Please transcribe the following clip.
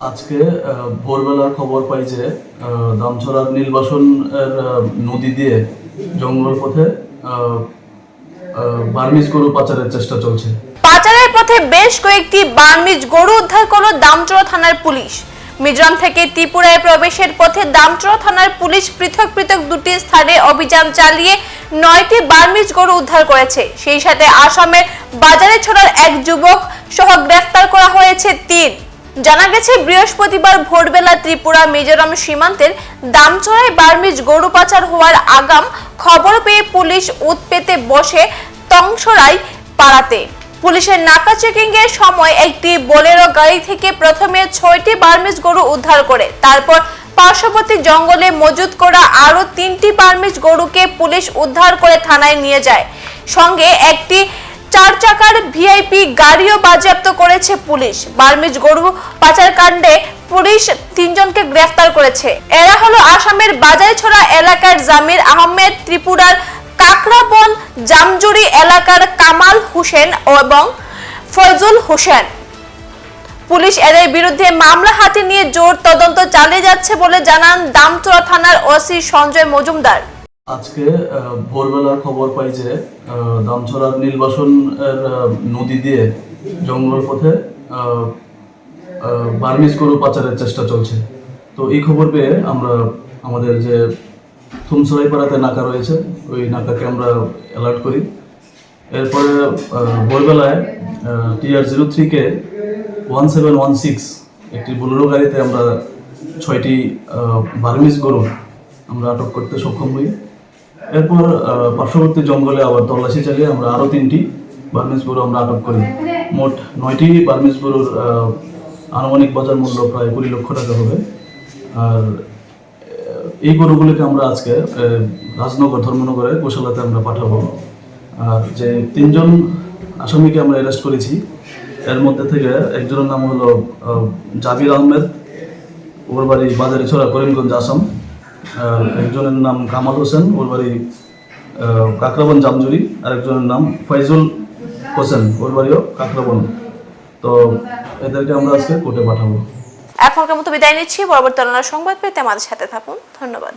আজকে আহ, ভোরবেলা খবর পাই যে দামছড়ার নীলবাসন নদী দিয়ে জঙ্গল পথে বার্মিজ গরু পাচারের চেষ্টা চলছে। পাচারের পথে বেশ কয়েকটি বার্মিজ গরু উদ্ধার করল দামচড়া থানার পুলিশ। মিজোরাম থেকে ত্রিপুরায় প্রবেশের পথে দামচড়া থানার পুলিশ পৃথক পৃথক দুটি স্থানে অভিযান চালিয়ে নয়টি বার্মিজ গরু উদ্ধার করেছে। সেই সাথে আসামের বাজারে ছড়ার এক যুবক সহ গ্রেফতার করা হয়েছে তিন। জানা গেছে, বৃহস্পতিবার ভোরবেলা ত্রিপুরা মিজোরাম সীমান্তের দামচড়ায় বার্মিজ গরু পাচার হওয়ার আগাম খবর পেয়ে পুলিশ উৎপেতে বসে তংসরাই পাড়াতে। পুলিশের নাকা চেকিং এর সময় একটি বোলেরো গাড়ি থেকে প্রথমে ছয়টি বার্মিজ গরু উদ্ধার করে, তারপর পার্শ্ববর্তী জঙ্গলে মজুত করা আরও তিনটি বার্মিজ গরুকে পুলিশ উদ্ধার করে থানায় নিয়ে যায়। সঙ্গে একটি ভিআইপি গাড়িও বাজেয়াপ্ত করেছে পুলিশ। বার্মিজ গরু পাচার কাণ্ডে পুলিশ তিনজনকে গ্রেফতার করেছে। এরা হলো আসামের বাজাইছড়া এলাকার জামির আহমেদ, ত্রিপুরার কাকরাবন জামজুরি এলাকার কামাল হোসেন এবং ফয়জুল হোসেন। পুলিশ এদের বিরুদ্ধে মামলা হাতে নিয়ে জোর তদন্ত চালিয়ে যাচ্ছে বলে জানান দামচড়া থানার ওসি সঞ্জয় মজুমদার। আজকে ভোরবেলা খবর পাই যে দামছড়ার নীলবাসন নদী দিয়ে জঙ্গল পথে বার্মিজ গরু পাচারের চেষ্টা চলছে। তো এই খবর পেয়ে আমরা আমাদের যে থুমসরাই পাড়াতে নাকা রয়েছে, ওই নাকাকে আমরা অ্যালার্ট করি। এরপরে ভোরবেলায় TR zero three K one seven one six একটি বোলেরো গাড়িতে আমরা ছয়টি বার্মিজ গরু আমরা আটক করতে সক্ষম হই। এরপর পার্শ্ববর্তী জঙ্গলে আবার তল্লাশি চালিয়ে আমরা আরও তিনটি বার্মিজ গরু আমরা আটক করি। মোট নয়টি বার্মিজ গরুর আনুমানিক বাজার মূল্য প্রায় কুড়ি লক্ষ টাকা হবে। আর এই গরুগুলিকে আমরা আজকে রাজনগর ধর্মনগরে গোশালাতে আমরা পাঠাবো। আর যে তিনজন আসামিকে আমরা অ্যারেস্ট করেছি, এর মধ্যে থেকে একজনের নাম হলো জাবির আহমেদ, ওর বাড়ি বাজারে ছড়া করিমগঞ্জ আসাম। একজনের নাম কামাল হোসেন, ওর বাড়ি কাকরাবন জামজুরি, আর একজনের নাম ফয়জুল হোসেন, ওর বাড়িও কাকরাবন। তো এদেরকে আমরা আজকে কোর্টে পাঠাবো। এখনকার মতো বিদায় নিচ্ছি, পরবর্তী সংবাদ পেতে আমাদের সাথে থাকুন। ধন্যবাদ।